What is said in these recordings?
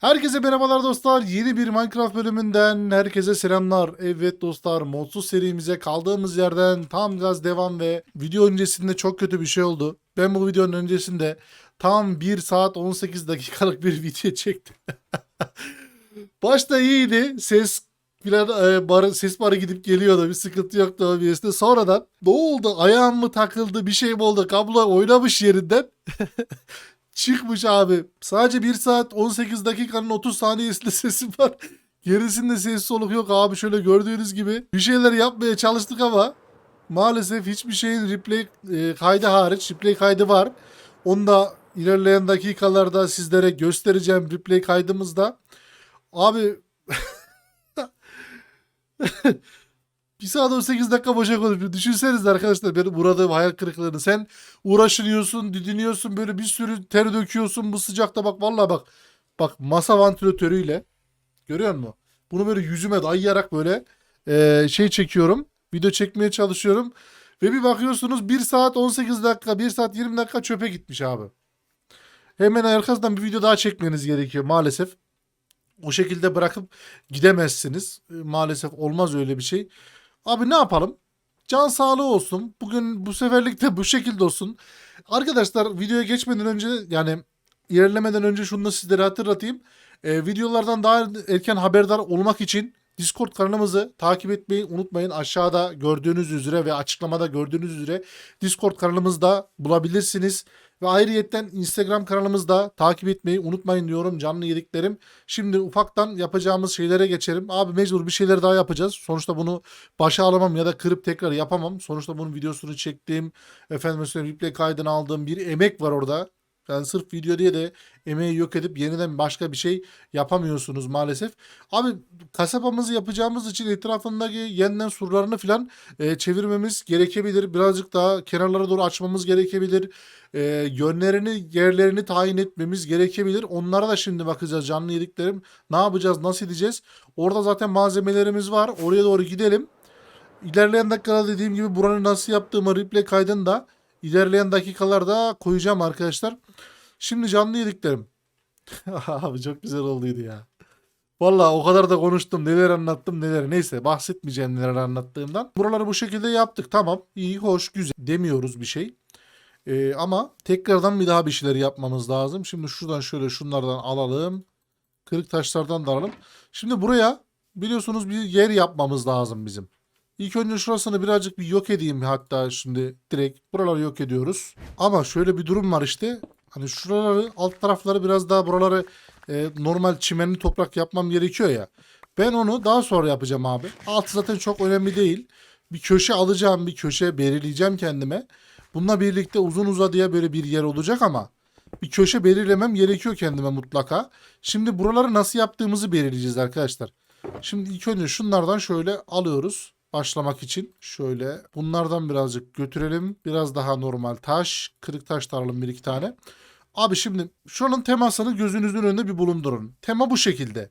Herkese merhabalar dostlar. Yeni bir Minecraft bölümünden herkese selamlar. Evet dostlar modsuz serimize kaldığımız yerden tam gaz devam ve video öncesinde çok kötü bir şey oldu. Ben bu videonun öncesinde tam 1 saat 18 dakikalık bir video çektim. Başta iyiydi. Ses filan e, barı, ses barı gidip geliyordu. Bir sıkıntı yoktu OBS'de. Sonradan ne oldu? Ayağım mı takıldı? Bir şey mi oldu? Kablo oynamış yerinden. Çıkmış abi. Sadece 1 saat 18 dakikanın 30 saniyesinde sesim var. Gerisinde ses soluk yok abi. Şöyle gördüğünüz gibi bir şeyler yapmaya çalıştık ama maalesef hiçbir şeyin replay e, kaydı hariç replay kaydı var. Onu da ilerleyen dakikalarda sizlere göstereceğim replay kaydımızda. Abi 1 saat 18 dakika boşa konuşuyor. Düşünsenize arkadaşlar benim uğradığım hayal kırıklığını. Sen uğraşıyorsun, didiniyorsun, böyle bir sürü ter döküyorsun bu sıcakta bak vallahi bak. Bak masa vantilatörüyle görüyor musun? Bunu böyle yüzüme dayayarak böyle eee, şey çekiyorum. Video çekmeye çalışıyorum. Ve bir bakıyorsunuz 1 saat 18 dakika, 1 saat 20 dakika çöpe gitmiş abi. Hemen arkasından bir video daha çekmeniz gerekiyor maalesef. O şekilde bırakıp gidemezsiniz. E, Maalesef olmaz öyle bir şey. Abi ne yapalım? Can sağlığı olsun. Bugün bu seferlik de bu şekilde olsun. Arkadaşlar videoya geçmeden önce yani ilerlemeden önce şunu da sizlere hatırlatayım. Ee, videolardan daha erken haberdar olmak için Discord kanalımızı takip etmeyi unutmayın. Aşağıda gördüğünüz üzere ve açıklamada gördüğünüz üzere Discord kanalımızda bulabilirsiniz. Ve ayrıyetten Instagram kanalımızda takip etmeyi unutmayın diyorum canlı yediklerim. Şimdi ufaktan yapacağımız şeylere geçelim. Abi mecbur bir şeyler daha yapacağız. Sonuçta bunu başa alamam ya da kırıp tekrar yapamam. Sonuçta bunun videosunu çektiğim, efendim söyleyeyim replay kaydını aldığım bir emek var orada. Yani sırf video diye de emeği yok edip yeniden başka bir şey yapamıyorsunuz maalesef. Abi kasabamızı yapacağımız için etrafındaki yeniden surlarını falan e, çevirmemiz gerekebilir. Birazcık daha kenarlara doğru açmamız gerekebilir. E, yönlerini, yerlerini tayin etmemiz gerekebilir. Onlara da şimdi bakacağız canlı yediklerim. Ne yapacağız, nasıl edeceğiz? Orada zaten malzemelerimiz var. Oraya doğru gidelim. İlerleyen dakikalarda dediğim gibi buranın nasıl yaptığımı replay kaydını da ilerleyen dakikalarda koyacağım arkadaşlar. Şimdi canlı yediklerim. Abi çok güzel olduydu ya. Vallahi o kadar da konuştum. Neler anlattım neler. Neyse bahsetmeyeceğim neler anlattığımdan. Buraları bu şekilde yaptık. Tamam. iyi, hoş, güzel. Demiyoruz bir şey. Ee, ama tekrardan bir daha bir şeyler yapmamız lazım. Şimdi şuradan şöyle şunlardan alalım. Kırık taşlardan da alalım. Şimdi buraya biliyorsunuz bir yer yapmamız lazım bizim. İlk önce şurasını birazcık bir yok edeyim hatta şimdi direkt buraları yok ediyoruz. Ama şöyle bir durum var işte. Hani şuraları alt tarafları biraz daha buraları e, normal çimenli toprak yapmam gerekiyor ya. Ben onu daha sonra yapacağım abi. Altı zaten çok önemli değil. Bir köşe alacağım, bir köşe belirleyeceğim kendime. Bununla birlikte uzun uzadıya böyle bir yer olacak ama bir köşe belirlemem gerekiyor kendime mutlaka. Şimdi buraları nasıl yaptığımızı belirleyeceğiz arkadaşlar. Şimdi ilk önce şunlardan şöyle alıyoruz başlamak için. Şöyle bunlardan birazcık götürelim. Biraz daha normal taş. Kırık taş da alalım bir iki tane. Abi şimdi şunun temasını gözünüzün önünde bir bulundurun. Tema bu şekilde.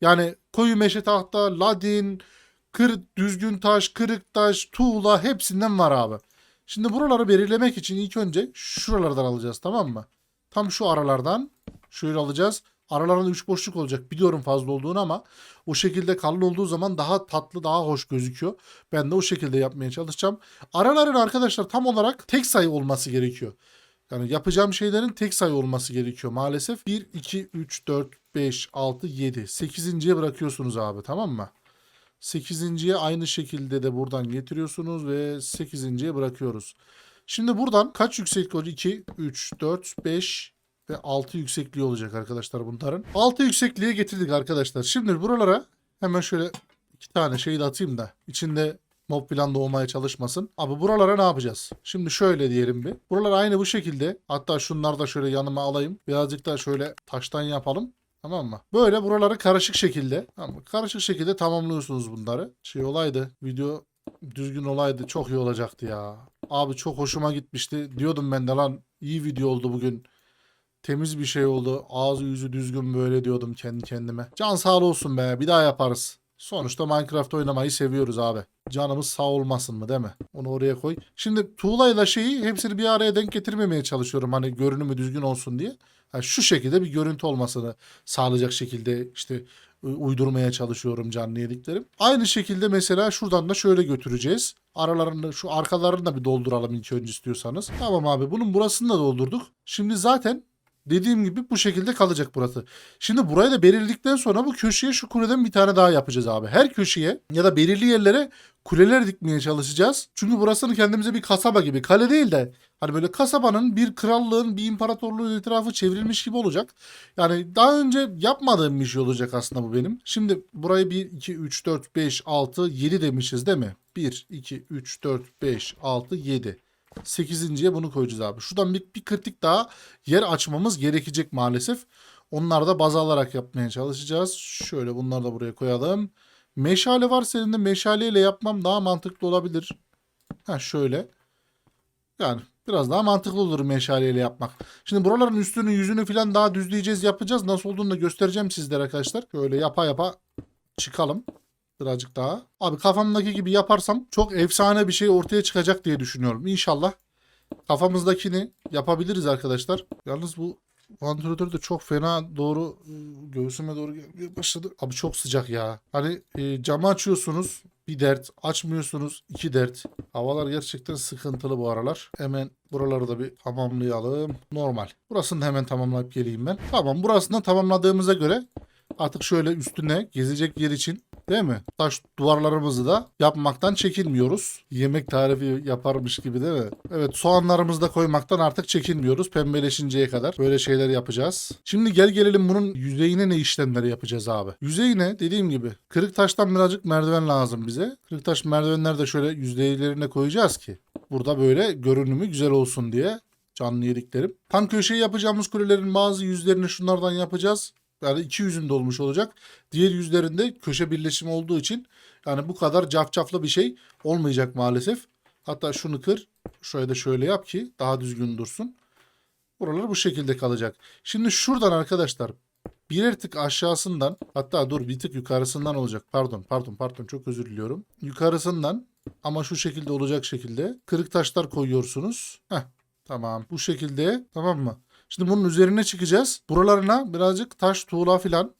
Yani koyu meşe tahta, ladin, kır, düzgün taş, kırık taş, tuğla hepsinden var abi. Şimdi buraları belirlemek için ilk önce şuralardan alacağız tamam mı? Tam şu aralardan şöyle alacağız. Aralarında üç boşluk olacak. Biliyorum fazla olduğunu ama o şekilde kalın olduğu zaman daha tatlı, daha hoş gözüküyor. Ben de o şekilde yapmaya çalışacağım. Araların arkadaşlar tam olarak tek sayı olması gerekiyor. Yani yapacağım şeylerin tek sayı olması gerekiyor maalesef. 1, 2, 3, 4, 5, 6, 7. 8.ye bırakıyorsunuz abi tamam mı? 8.ye aynı şekilde de buradan getiriyorsunuz ve 8.ye bırakıyoruz. Şimdi buradan kaç yükseklik olacak? 2, 3, 4, 5 ve 6 yüksekliği olacak arkadaşlar bunların. 6 yüksekliğe getirdik arkadaşlar. Şimdi buralara hemen şöyle iki tane şey de atayım da içinde mob falan doğmaya çalışmasın. Abi buralara ne yapacağız? Şimdi şöyle diyelim bir. Buralar aynı bu şekilde. Hatta şunları da şöyle yanıma alayım. Birazcık da şöyle taştan yapalım. Tamam mı? Böyle buraları karışık şekilde. Tamam mı? Karışık şekilde tamamlıyorsunuz bunları. Şey olaydı. Video düzgün olaydı. Çok iyi olacaktı ya. Abi çok hoşuma gitmişti. Diyordum ben de lan iyi video oldu bugün. Temiz bir şey oldu. Ağzı yüzü düzgün böyle diyordum kendi kendime. Can sağ olsun be. Bir daha yaparız. Sonuçta Minecraft oynamayı seviyoruz abi. Canımız sağ olmasın mı değil mi? Onu oraya koy. Şimdi tuğlayla şeyi hepsini bir araya denk getirmemeye çalışıyorum. Hani görünümü düzgün olsun diye. Yani şu şekilde bir görüntü olmasını sağlayacak şekilde işte u- uydurmaya çalışıyorum canlı yediklerim. Aynı şekilde mesela şuradan da şöyle götüreceğiz. Aralarını şu arkalarını da bir dolduralım ilk önce istiyorsanız. Tamam abi bunun burasını da doldurduk. Şimdi zaten dediğim gibi bu şekilde kalacak burası. Şimdi burayı da belirledikten sonra bu köşeye şu kuleden bir tane daha yapacağız abi. Her köşeye ya da belirli yerlere kuleler dikmeye çalışacağız. Çünkü burasını kendimize bir kasaba gibi kale değil de hani böyle kasabanın bir krallığın bir imparatorluğun etrafı çevrilmiş gibi olacak. Yani daha önce yapmadığım bir şey olacak aslında bu benim. Şimdi burayı 1, 2, 3, 4, 5, 6, 7 demişiz değil mi? 1, 2, 3, 4, 5, 6, 7. 8.ye bunu koyacağız abi. Şuradan bir, bir kritik daha yer açmamız gerekecek maalesef. Onları da baz alarak yapmaya çalışacağız. Şöyle bunları da buraya koyalım. Meşale varsa elinde meşaleyle yapmam daha mantıklı olabilir. Ha şöyle. Yani biraz daha mantıklı olur meşaleyle yapmak. Şimdi buraların üstünü yüzünü falan daha düzleyeceğiz yapacağız. Nasıl olduğunu da göstereceğim sizlere arkadaşlar. Böyle yapa yapa çıkalım. Birazcık daha. Abi kafamdaki gibi yaparsam çok efsane bir şey ortaya çıkacak diye düşünüyorum. İnşallah kafamızdakini yapabiliriz arkadaşlar. Yalnız bu vantilatör de çok fena doğru e, göğsüme doğru gelmeye başladı. Abi çok sıcak ya. Hani e, camı açıyorsunuz bir dert. Açmıyorsunuz iki dert. Havalar gerçekten sıkıntılı bu aralar. Hemen buraları da bir tamamlayalım. Normal. Burasını da hemen tamamlayıp geleyim ben. Tamam burasını tamamladığımıza göre artık şöyle üstüne gezecek yer için değil mi? Taş duvarlarımızı da yapmaktan çekinmiyoruz. Yemek tarifi yaparmış gibi değil mi? Evet soğanlarımızı da koymaktan artık çekinmiyoruz. Pembeleşinceye kadar böyle şeyler yapacağız. Şimdi gel gelelim bunun yüzeyine ne işlemleri yapacağız abi. Yüzeyine dediğim gibi kırık taştan birazcık merdiven lazım bize. Kırık taş merdivenler de şöyle yüzeylerine koyacağız ki burada böyle görünümü güzel olsun diye canlı yediklerim. Tam köşeyi yapacağımız kulelerin bazı yüzlerini şunlardan yapacağız. Yani iki yüzünde olmuş olacak. Diğer yüzlerinde köşe birleşimi olduğu için yani bu kadar cafcaflı bir şey olmayacak maalesef. Hatta şunu kır. Şöyle de şöyle yap ki daha düzgün dursun. Buralar bu şekilde kalacak. Şimdi şuradan arkadaşlar birer tık aşağısından hatta dur bir tık yukarısından olacak. Pardon pardon pardon çok özür diliyorum. Yukarısından ama şu şekilde olacak şekilde kırık taşlar koyuyorsunuz. Heh tamam bu şekilde tamam mı? Şimdi bunun üzerine çıkacağız. Buralarına birazcık taş, tuğla filan,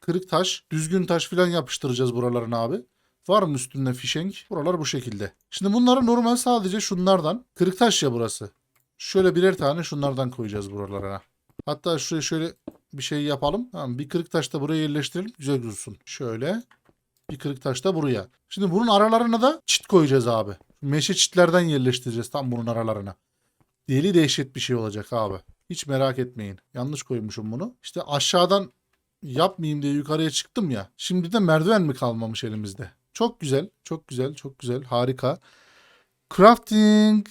kırık taş, düzgün taş filan yapıştıracağız buralarına abi. Var mı üstünde fişenk? Buralar bu şekilde. Şimdi bunları normal sadece şunlardan. Kırık taş ya burası. Şöyle birer tane şunlardan koyacağız buralara. Hatta şuraya şöyle bir şey yapalım. Tamam, bir kırık taş da buraya yerleştirelim. Güzel dursun. Şöyle. Bir kırık taş da buraya. Şimdi bunun aralarına da çit koyacağız abi. Meşe çitlerden yerleştireceğiz tam bunun aralarına. Deli dehşet bir şey olacak abi. Hiç merak etmeyin. Yanlış koymuşum bunu. İşte aşağıdan yapmayayım diye yukarıya çıktım ya. Şimdi de merdiven mi kalmamış elimizde? Çok güzel, çok güzel, çok güzel. Harika. Crafting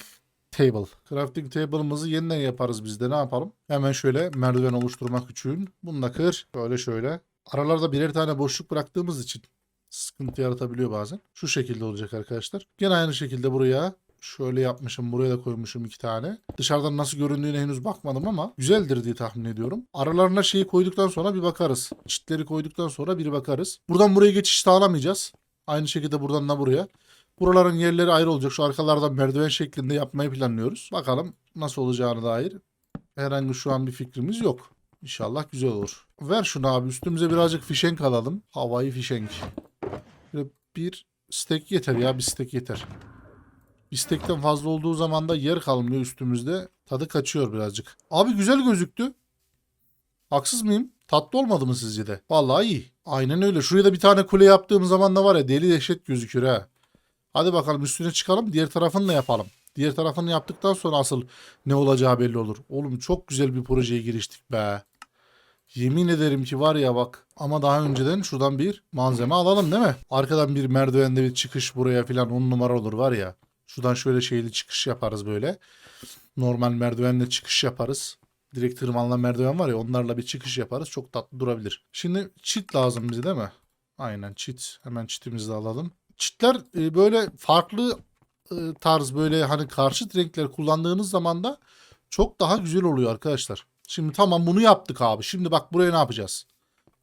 table. Crafting table'ımızı yeniden yaparız biz de. Ne yapalım? Hemen şöyle merdiven oluşturmak için. Bunu da kır. Böyle şöyle. Aralarda birer tane boşluk bıraktığımız için sıkıntı yaratabiliyor bazen. Şu şekilde olacak arkadaşlar. Gene aynı şekilde buraya Şöyle yapmışım. Buraya da koymuşum iki tane. Dışarıdan nasıl göründüğüne henüz bakmadım ama güzeldir diye tahmin ediyorum. Aralarına şeyi koyduktan sonra bir bakarız. Çitleri koyduktan sonra bir bakarız. Buradan buraya geçiş sağlamayacağız. Aynı şekilde buradan da buraya. Buraların yerleri ayrı olacak. Şu arkalardan merdiven şeklinde yapmayı planlıyoruz. Bakalım nasıl olacağını dair herhangi şu an bir fikrimiz yok. İnşallah güzel olur. Ver şunu abi. Üstümüze birazcık fişenk alalım. Havai fişenk. Bir stek yeter ya. Bir stek yeter. İstekten fazla olduğu zaman da yer kalmıyor üstümüzde. Tadı kaçıyor birazcık. Abi güzel gözüktü. Haksız mıyım? Tatlı olmadı mı sizce de? Vallahi iyi. Aynen öyle. Şuraya da bir tane kule yaptığım zaman da var ya deli dehşet gözükür ha. Hadi bakalım üstüne çıkalım. Diğer tarafını da yapalım. Diğer tarafını yaptıktan sonra asıl ne olacağı belli olur. Oğlum çok güzel bir projeye giriştik be. Yemin ederim ki var ya bak. Ama daha önceden şuradan bir malzeme alalım değil mi? Arkadan bir merdivende bir çıkış buraya falan on numara olur var ya. Şuradan şöyle şeyli çıkış yaparız böyle. Normal merdivenle çıkış yaparız. Direkt tırmanla merdiven var ya onlarla bir çıkış yaparız. Çok tatlı durabilir. Şimdi çit lazım bize değil mi? Aynen çit. Hemen çitimizi de alalım. Çitler e, böyle farklı e, tarz böyle hani karşıt renkler kullandığınız zaman da çok daha güzel oluyor arkadaşlar. Şimdi tamam bunu yaptık abi. Şimdi bak buraya ne yapacağız?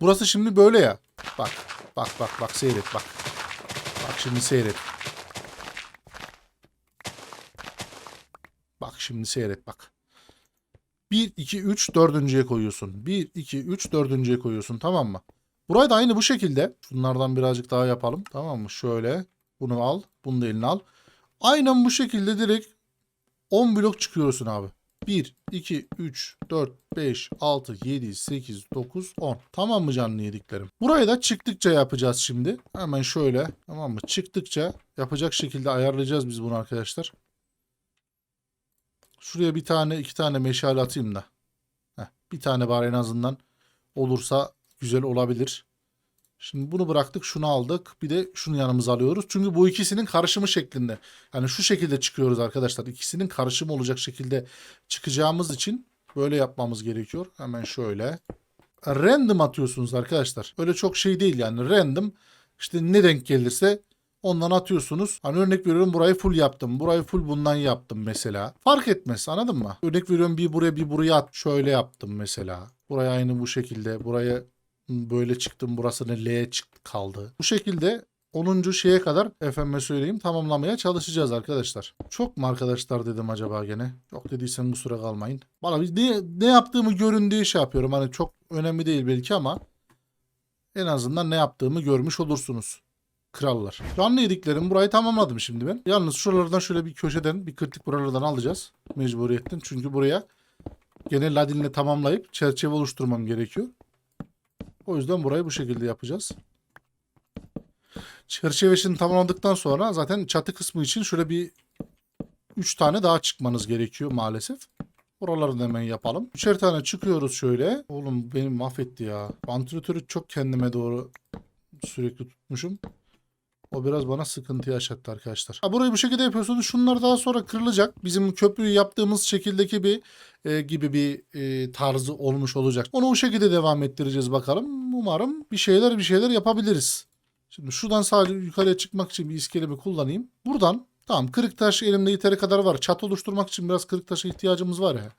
Burası şimdi böyle ya. Bak bak bak bak seyret bak. Bak şimdi seyret. Bak şimdi seyret bak. 1, 2, 3, dördüncüye koyuyorsun. 1, 2, 3, dördüncüye koyuyorsun tamam mı? Burayı da aynı bu şekilde. Şunlardan birazcık daha yapalım. Tamam mı? Şöyle. Bunu al. Bunu da eline al. Aynen bu şekilde direkt 10 blok çıkıyorsun abi. 1, 2, 3, 4, 5, 6, 7, 8, 9, 10. Tamam mı canlı yediklerim? Burayı da çıktıkça yapacağız şimdi. Hemen şöyle. Tamam mı? Çıktıkça yapacak şekilde ayarlayacağız biz bunu arkadaşlar. Şuraya bir tane iki tane meşale atayım da. Heh, bir tane var en azından. Olursa güzel olabilir. Şimdi bunu bıraktık şunu aldık. Bir de şunu yanımıza alıyoruz. Çünkü bu ikisinin karışımı şeklinde. Yani şu şekilde çıkıyoruz arkadaşlar. İkisinin karışımı olacak şekilde çıkacağımız için böyle yapmamız gerekiyor. Hemen şöyle. Random atıyorsunuz arkadaşlar. Öyle çok şey değil yani. Random işte ne denk gelirse ondan atıyorsunuz. Hani örnek veriyorum burayı full yaptım. Burayı full bundan yaptım mesela. Fark etmez anladın mı? Örnek veriyorum bir buraya bir buraya at. Şöyle yaptım mesela. Buraya aynı bu şekilde. Buraya böyle çıktım burasını L çıktı kaldı. Bu şekilde 10. şeye kadar efendime söyleyeyim tamamlamaya çalışacağız arkadaşlar. Çok mu arkadaşlar dedim acaba gene? Yok dediysem kusura kalmayın. Bana bir ne, ne yaptığımı görün diye şey yapıyorum. Hani çok önemli değil belki ama en azından ne yaptığımı görmüş olursunuz. Krallar. Canlı yediklerim burayı tamamladım şimdi ben. Yalnız şuralardan şöyle bir köşeden bir kritik buralardan alacağız. Mecburiyetten. Çünkü buraya gene ladinle tamamlayıp çerçeve oluşturmam gerekiyor. O yüzden burayı bu şekilde yapacağız. Çerçevesini tamamladıktan sonra zaten çatı kısmı için şöyle bir 3 tane daha çıkmanız gerekiyor maalesef. Oraları da hemen yapalım. Üçer tane çıkıyoruz şöyle. Oğlum beni mahvetti ya. Vantilatörü çok kendime doğru sürekli tutmuşum. O biraz bana sıkıntı yaşattı arkadaşlar. Ha, burayı bu şekilde yapıyorsunuz. Şunlar daha sonra kırılacak. Bizim köprüyü yaptığımız şekildeki bir e, gibi bir e, tarzı olmuş olacak. Onu o şekilde devam ettireceğiz bakalım. Umarım bir şeyler bir şeyler yapabiliriz. Şimdi şuradan sadece yukarıya çıkmak için bir iskelemi kullanayım. Buradan tamam kırık taş elimde yeteri kadar var. Çat oluşturmak için biraz kırık taşa ihtiyacımız var ya.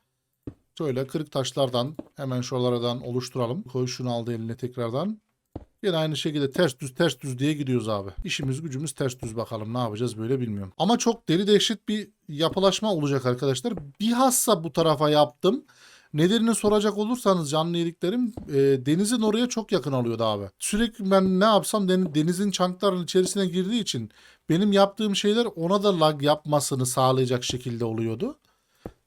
Şöyle kırık taşlardan hemen şuralardan oluşturalım. Koy şunu aldı eline tekrardan. Yine aynı şekilde ters düz ters düz diye gidiyoruz abi. İşimiz gücümüz ters düz bakalım ne yapacağız böyle bilmiyorum. Ama çok deli dehşet bir yapılaşma olacak arkadaşlar. Bilhassa bu tarafa yaptım. Nedenini soracak olursanız canlı yediklerim e, denizin oraya çok yakın alıyordu abi. Sürekli ben ne yapsam den- denizin çanklarının içerisine girdiği için benim yaptığım şeyler ona da lag yapmasını sağlayacak şekilde oluyordu.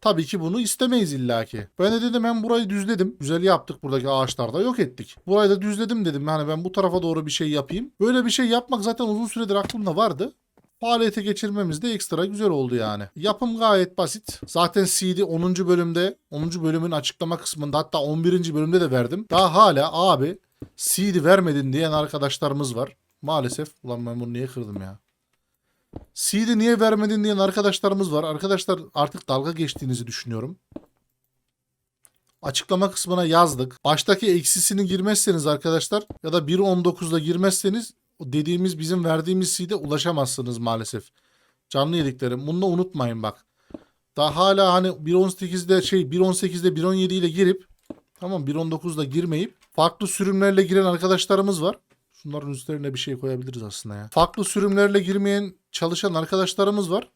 Tabii ki bunu istemeyiz illaki. Ben de dedim hem burayı düzledim. Güzel yaptık buradaki ağaçlarda yok ettik. Burayı da düzledim dedim. Yani ben bu tarafa doğru bir şey yapayım. Böyle bir şey yapmak zaten uzun süredir aklımda vardı. Faaliyete geçirmemiz de ekstra güzel oldu yani. Yapım gayet basit. Zaten CD 10. bölümde 10. bölümün açıklama kısmında hatta 11. bölümde de verdim. Daha hala abi CD vermedin diyen arkadaşlarımız var. Maalesef. Ulan ben bunu niye kırdım ya? CD niye vermedin diyen arkadaşlarımız var. Arkadaşlar artık dalga geçtiğinizi düşünüyorum. Açıklama kısmına yazdık. Baştaki eksisini girmezseniz arkadaşlar ya da 1.19'da girmezseniz dediğimiz bizim verdiğimiz seed'e ulaşamazsınız maalesef. Canlı yediklerim. Bunu da unutmayın bak. Daha hala hani 1.18'de şey 1.18'de 1.17 ile girip tamam 1.19'da girmeyip farklı sürümlerle giren arkadaşlarımız var. Şunların üstlerine bir şey koyabiliriz aslında ya. Farklı sürümlerle girmeyen çalışan arkadaşlarımız var.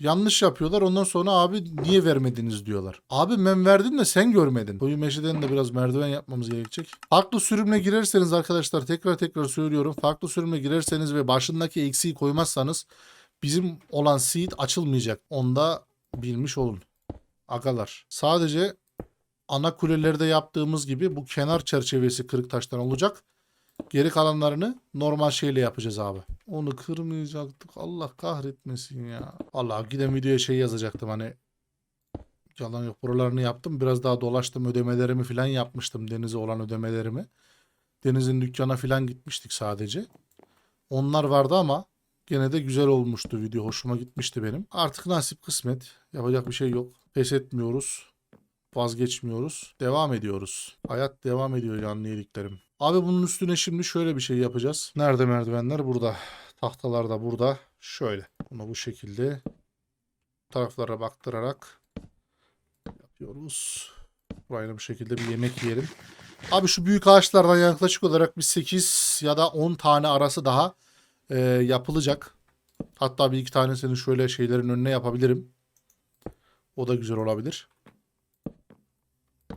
Yanlış yapıyorlar. Ondan sonra abi niye vermediniz diyorlar. Abi ben verdim de sen görmedin. Koyu meşeden de biraz merdiven yapmamız gerekecek. Farklı sürümle girerseniz arkadaşlar tekrar tekrar söylüyorum. Farklı sürümle girerseniz ve başındaki eksiği koymazsanız bizim olan seed açılmayacak. Onda bilmiş olun. Agalar. Sadece ana kulelerde yaptığımız gibi bu kenar çerçevesi kırık taştan olacak. Geri kalanlarını normal şeyle yapacağız abi. Onu kırmayacaktık. Allah kahretmesin ya. Allah giden videoya şey yazacaktım hani. Yalan yok. Buralarını yaptım. Biraz daha dolaştım. Ödemelerimi falan yapmıştım. Denize olan ödemelerimi. Deniz'in dükkana falan gitmiştik sadece. Onlar vardı ama gene de güzel olmuştu video. Hoşuma gitmişti benim. Artık nasip kısmet. Yapacak bir şey yok. Pes etmiyoruz. Vazgeçmiyoruz. Devam ediyoruz. Hayat devam ediyor canlı yediklerim. Abi bunun üstüne şimdi şöyle bir şey yapacağız. Nerede merdivenler? Burada. Tahtalar da burada. Şöyle. Bunu bu şekilde taraflara baktırarak yapıyoruz. Burayla bu şekilde bir yemek yiyelim. Abi şu büyük ağaçlardan yaklaşık olarak bir 8 ya da 10 tane arası daha e, yapılacak. Hatta bir iki tanesini şöyle şeylerin önüne yapabilirim. O da güzel olabilir.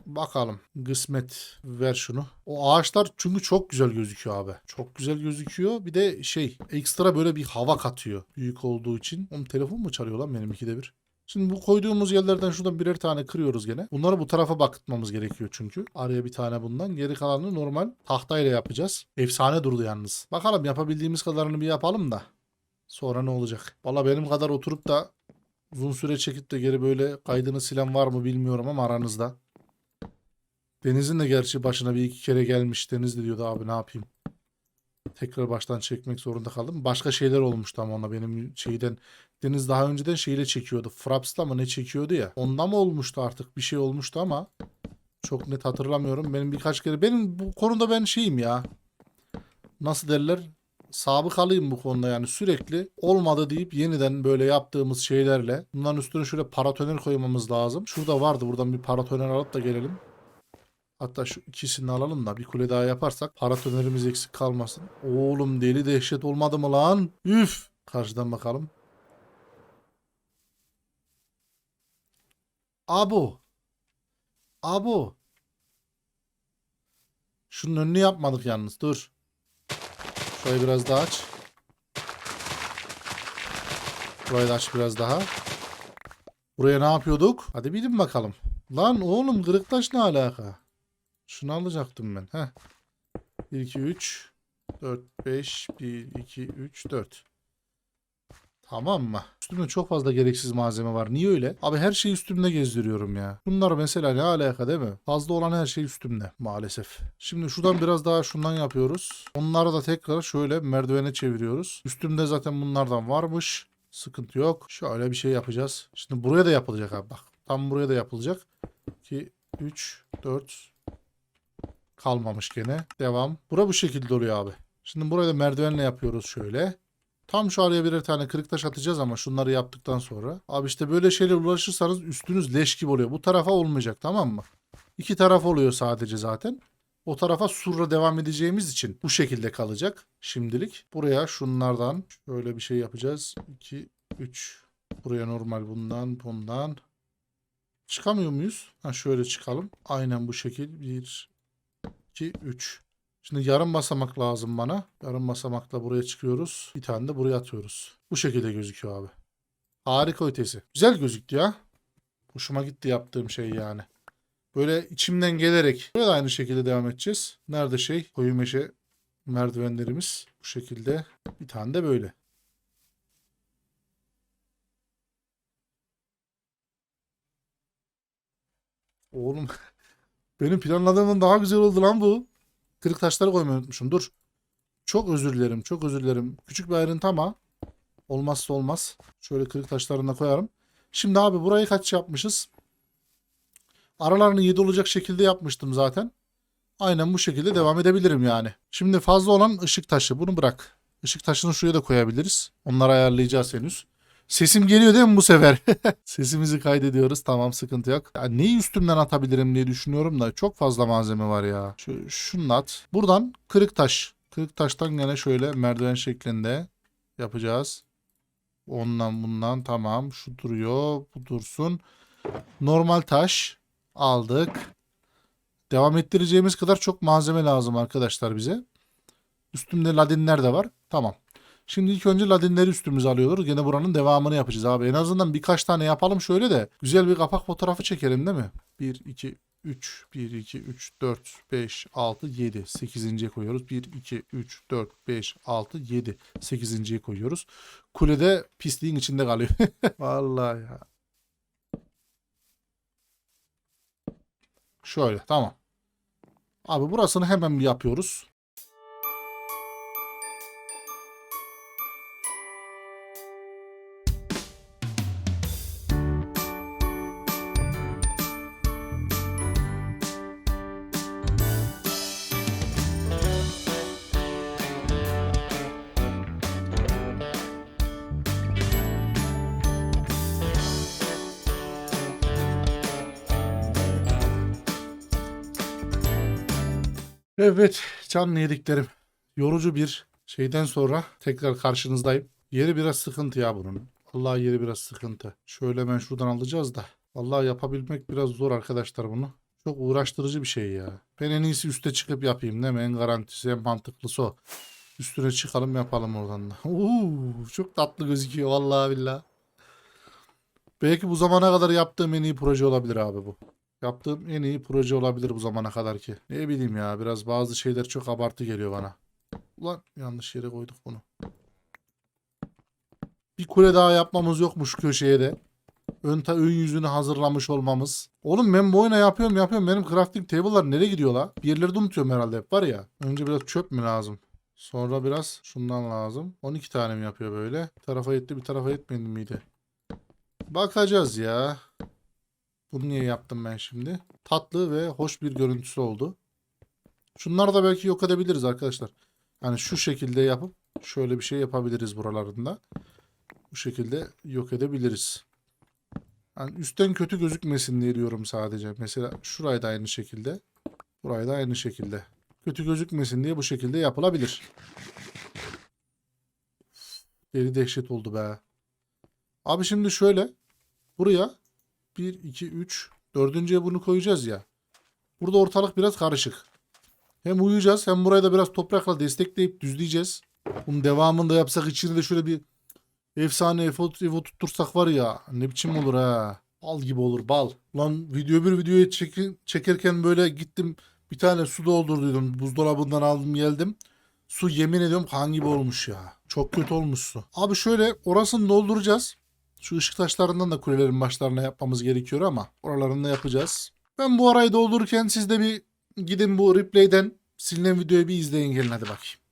Bakalım. Kısmet ver şunu. O ağaçlar çünkü çok güzel gözüküyor abi. Çok güzel gözüküyor. Bir de şey ekstra böyle bir hava katıyor. Büyük olduğu için. Oğlum telefon mu çalıyor lan benim ikide bir? Şimdi bu koyduğumuz yerlerden şuradan birer tane kırıyoruz gene. Bunları bu tarafa bakıtmamız gerekiyor çünkü. Araya bir tane bundan. Geri kalanını normal tahtayla yapacağız. Efsane durdu yalnız. Bakalım yapabildiğimiz kadarını bir yapalım da. Sonra ne olacak? Valla benim kadar oturup da uzun süre çekip de geri böyle kaydını silen var mı bilmiyorum ama aranızda. Deniz'in de gerçi başına bir iki kere gelmiş. Deniz de diyordu abi ne yapayım. Tekrar baştan çekmek zorunda kaldım. Başka şeyler olmuştu ama ona benim şeyden. Deniz daha önceden şeyle çekiyordu. Fraps'la mı ne çekiyordu ya. Onda mı olmuştu artık bir şey olmuştu ama çok net hatırlamıyorum. Benim birkaç kere benim bu konuda ben şeyim ya. Nasıl derler? Sabıkalıyım bu konuda yani sürekli olmadı deyip yeniden böyle yaptığımız şeylerle bunların üstüne şöyle paratoner koymamız lazım. Şurada vardı buradan bir paratoner alıp da gelelim. Hatta şu ikisini alalım da bir kule daha yaparsak paratonerimiz eksik kalmasın. Oğlum deli dehşet olmadı mı lan? Üf! Karşıdan bakalım. Abu. Abu. Şunun önünü yapmadık yalnız. Dur. Şurayı biraz daha aç. Burayı da aç biraz daha. Buraya ne yapıyorduk? Hadi bilin bakalım. Lan oğlum kırıktaş ne alaka? Şunu alacaktım ben. Heh. 1, 2, 3, 4, 5, 1, 2, 3, 4. Tamam mı? Üstümde çok fazla gereksiz malzeme var. Niye öyle? Abi her şeyi üstümde gezdiriyorum ya. Bunlar mesela ne alaka değil mi? Fazla olan her şey üstümde maalesef. Şimdi şuradan biraz daha şundan yapıyoruz. Onları da tekrar şöyle merdivene çeviriyoruz. Üstümde zaten bunlardan varmış. Sıkıntı yok. Şöyle bir şey yapacağız. Şimdi buraya da yapılacak abi bak. Tam buraya da yapılacak. 2, 3, 4, kalmamış gene. Devam. Bura bu şekilde oluyor abi. Şimdi burayı da merdivenle yapıyoruz şöyle. Tam şu araya birer tane kırık taş atacağız ama şunları yaptıktan sonra. Abi işte böyle şeyler ulaşırsanız üstünüz leş gibi oluyor. Bu tarafa olmayacak tamam mı? İki taraf oluyor sadece zaten. O tarafa surra devam edeceğimiz için bu şekilde kalacak şimdilik. Buraya şunlardan şöyle bir şey yapacağız. 2, 3. Buraya normal bundan, bundan. Çıkamıyor muyuz? Ha şöyle çıkalım. Aynen bu şekil. 1, 2, 3. Şimdi yarım basamak lazım bana. Yarım basamakla buraya çıkıyoruz. Bir tane de buraya atıyoruz. Bu şekilde gözüküyor abi. Harika ötesi. Güzel gözüktü ya. Hoşuma gitti yaptığım şey yani. Böyle içimden gelerek böyle aynı şekilde devam edeceğiz. Nerede şey? Koyu meşe merdivenlerimiz. Bu şekilde. Bir tane de böyle. Oğlum benim planladığımdan daha güzel oldu lan bu. Kırık taşları koymayı unutmuşum. Dur. Çok özür dilerim. Çok özür dilerim. Küçük bir ayrıntı ama olmazsa olmaz. Şöyle kırık taşlarını da koyarım. Şimdi abi burayı kaç yapmışız? Aralarını 7 olacak şekilde yapmıştım zaten. Aynen bu şekilde devam edebilirim yani. Şimdi fazla olan ışık taşı. Bunu bırak. Işık taşını şuraya da koyabiliriz. Onları ayarlayacağız henüz. Sesim geliyor değil mi bu sefer? Sesimizi kaydediyoruz. Tamam sıkıntı yok. Ya neyi üstümden atabilirim diye düşünüyorum da çok fazla malzeme var ya. Şu, şunu at. Buradan kırık taş. Kırık taştan gene şöyle merdiven şeklinde yapacağız. Ondan bundan tamam. Şu duruyor. Bu dursun. Normal taş aldık. Devam ettireceğimiz kadar çok malzeme lazım arkadaşlar bize. Üstümde ladinler de var. Tamam. Şimdi ilk önce ladinleri üstümüze alıyoruz. Gene buranın devamını yapacağız abi. En azından birkaç tane yapalım şöyle de. Güzel bir kapak fotoğrafı çekelim değil mi? 1, 2, 3, 1, 2, 3, 4, 5, 6, 7. 8.ye koyuyoruz. 1, 2, 3, 4, 5, 6, 7. 8.ye koyuyoruz. Kulede pisliğin içinde kalıyor. Vallahi ya. Şöyle tamam. Abi burasını hemen yapıyoruz. Evet canlı yediklerim. Yorucu bir şeyden sonra tekrar karşınızdayım. Yeri biraz sıkıntı ya bunun. Vallahi yeri biraz sıkıntı. Şöyle hemen şuradan alacağız da. Vallahi yapabilmek biraz zor arkadaşlar bunu. Çok uğraştırıcı bir şey ya. Ben en iyisi üste çıkıp yapayım değil mi? En garantisi en mantıklısı o. Üstüne çıkalım yapalım oradan da. Oo, çok tatlı gözüküyor vallahi billahi. Belki bu zamana kadar yaptığım en iyi proje olabilir abi bu. Yaptığım en iyi proje olabilir bu zamana kadar ki. Ne bileyim ya biraz bazı şeyler çok abartı geliyor bana. Ulan yanlış yere koyduk bunu. Bir kule daha yapmamız yokmuş köşeye de. Ön, ta, ön yüzünü hazırlamış olmamız. Oğlum ben bu oyuna yapıyorum yapıyorum. Benim crafting table'lar nereye gidiyor la? Bir yerlerde unutuyorum herhalde hep var ya. Önce biraz çöp mü lazım? Sonra biraz şundan lazım. 12 tane mi yapıyor böyle? Bir tarafa yetti bir tarafa yetmedi miydi? Bakacağız ya. Bunu niye yaptım ben şimdi? Tatlı ve hoş bir görüntüsü oldu. Şunları da belki yok edebiliriz arkadaşlar. Yani şu şekilde yapıp şöyle bir şey yapabiliriz buralarında. Bu şekilde yok edebiliriz. Yani üstten kötü gözükmesin diye diyorum sadece. Mesela şurayı da aynı şekilde. Burayı da aynı şekilde. Kötü gözükmesin diye bu şekilde yapılabilir. Deli dehşet oldu be. Abi şimdi şöyle. Buraya 1, 2, 3, dördüncüye bunu koyacağız ya. Burada ortalık biraz karışık. Hem uyuyacağız hem burayı da biraz toprakla destekleyip düzleyeceğiz. Bunun devamını da yapsak içine de şöyle bir efsane evo, evo tuttursak var ya ne biçim olur ha. Bal gibi olur bal. Lan video bir videoyu çekin, çekerken böyle gittim bir tane su doldurduydum. Buzdolabından aldım geldim. Su yemin ediyorum kan gibi olmuş ya. Çok kötü olmuş su. Abi şöyle orasını dolduracağız. Şu ışık taşlarından da kulelerin başlarına yapmamız gerekiyor ama oralarını da yapacağız. Ben bu arayı doldururken siz de bir gidin bu replay'den silinen videoyu bir izleyin gelin hadi bakayım.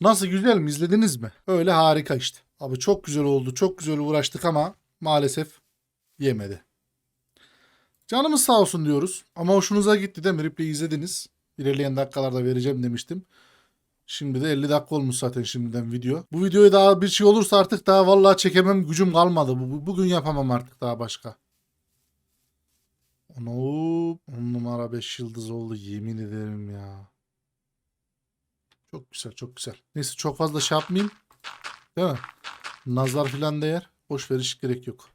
Nasıl güzel mi izlediniz mi? Öyle harika işte. Abi çok güzel oldu. Çok güzel uğraştık ama maalesef yemedi. Canımız sağ olsun diyoruz. Ama hoşunuza gitti değil mi? Replay izlediniz. İlerleyen dakikalarda vereceğim demiştim. Şimdi de 50 dakika olmuş zaten şimdiden video. Bu videoyu daha bir şey olursa artık daha vallahi çekemem gücüm kalmadı. Bu- bugün yapamam artık daha başka. Onu 10 numara 5 yıldız oldu yemin ederim ya. Çok güzel çok güzel. Neyse çok fazla şey yapmayayım. Değil mi? Nazar filan değer. Boş ver hiç gerek yok.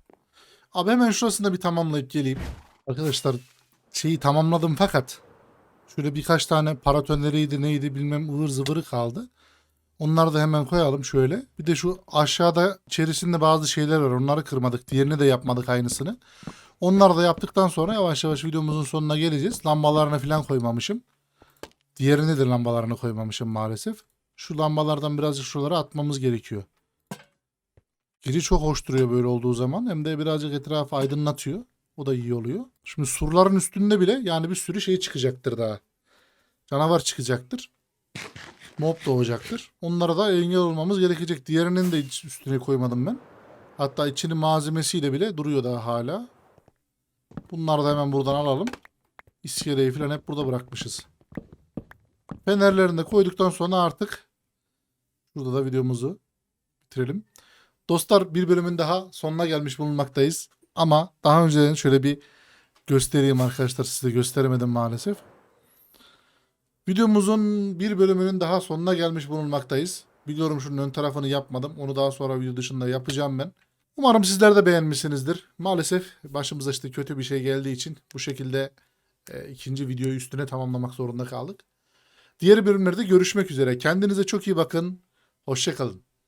Abi hemen şurasını da bir tamamlayıp geleyim. Arkadaşlar şeyi tamamladım fakat şöyle birkaç tane paratonleriydi neydi bilmem ıvır zıvırı kaldı. Onları da hemen koyalım şöyle. Bir de şu aşağıda içerisinde bazı şeyler var. Onları kırmadık. Diğerini de yapmadık aynısını. Onları da yaptıktan sonra yavaş yavaş videomuzun sonuna geleceğiz. Lambalarını falan koymamışım. Diğerine de lambalarını koymamışım maalesef. Şu lambalardan birazcık şuralara atmamız gerekiyor. Giri çok hoş duruyor böyle olduğu zaman. Hem de birazcık etrafı aydınlatıyor. O da iyi oluyor. Şimdi surların üstünde bile yani bir sürü şey çıkacaktır daha. Canavar çıkacaktır. Mob doğacaktır. Onlara da engel olmamız gerekecek. Diğerinin de üstüne koymadım ben. Hatta içinin malzemesiyle bile duruyor daha hala. Bunları da hemen buradan alalım. İskeleyi falan hep burada bırakmışız. Fenerlerini de koyduktan sonra artık burada da videomuzu bitirelim. Dostlar bir bölümün daha sonuna gelmiş bulunmaktayız. Ama daha önceden şöyle bir göstereyim arkadaşlar size gösteremedim maalesef. Videomuzun bir bölümünün daha sonuna gelmiş bulunmaktayız. Biliyorum şunun ön tarafını yapmadım. Onu daha sonra video dışında yapacağım ben. Umarım sizler de beğenmişsinizdir. Maalesef başımıza işte kötü bir şey geldiği için bu şekilde e, ikinci videoyu üstüne tamamlamak zorunda kaldık. Diğer bölümlerde görüşmek üzere. Kendinize çok iyi bakın. Hoşçakalın.